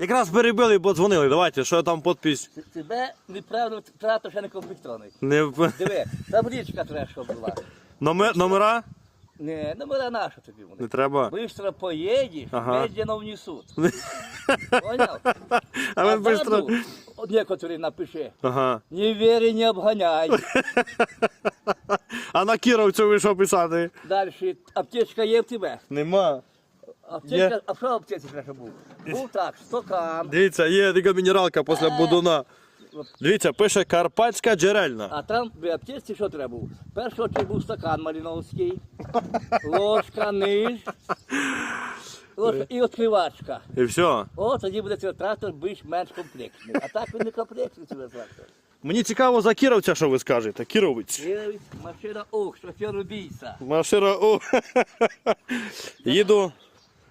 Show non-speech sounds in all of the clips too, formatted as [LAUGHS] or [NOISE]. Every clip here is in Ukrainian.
Якраз перебили, бо дзвонили. Давайте, що там підпись. Тебе неправильно трактор ще не комплектований. Не... Диви, табличка треба, щоб була. Номер... Номера? Не, номера наша тобі Не треба. Быстро поїдеш, Ага. медленно внесут. Понял? [LAUGHS] А ви от некоторі напиши. Ага. Не вери, не обганяй. [LAUGHS] А на Кіровцю ви що писати? Далі аптечка є в тебе. Нема. Аптечка, а що аптечка треба був? Був так, стакан. Дивіться, є така мінералка після будуна. Дивіться, пише Карпатська джерельна. А там в аптечці що треба був? Перший очі був стакан малиновський, [LAUGHS] ложка, ниж, ложка і відкривачка. І все. О, тоді буде цей трактор більш менш комплексний. А так він не комплексний цей трактор. Мені цікаво за Кіровця, що ви скажете. Кіровець. Машина ох, шофер убійця. Машина. О. [LAUGHS] Їду.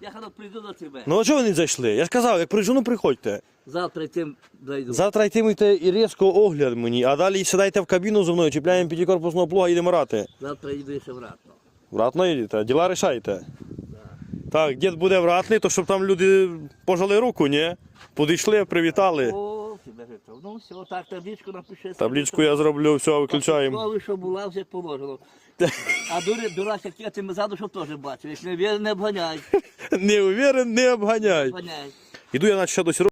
Я хано прийду до тебе. Ну а чого ви не зайшли? Я ж казав, як прийду, ну приходьте. Завтра тим зайду. Завтра йтимете і різко огляд мені, а далі сідайте в кабіну зі мною, чіпляємо підікорпусного плуга і йдемо рати. Завтра йду ще вратно. Вратно їдете, діла рішайте. Так, дід буде вратний, то щоб там люди пожали руку, ні? Підійшли, привітали. О, тебе Ну все, так, табличку напиши. Табличку я зроблю, все, виключаємо. Слово, що була, вже положено. А дури, дурак, як я тим ззаду, що теж бачив. Як не вірю, [LAUGHS] не обганяй. Не уверен, не обганяй. Обганяй. Іду я наче ще до сіро.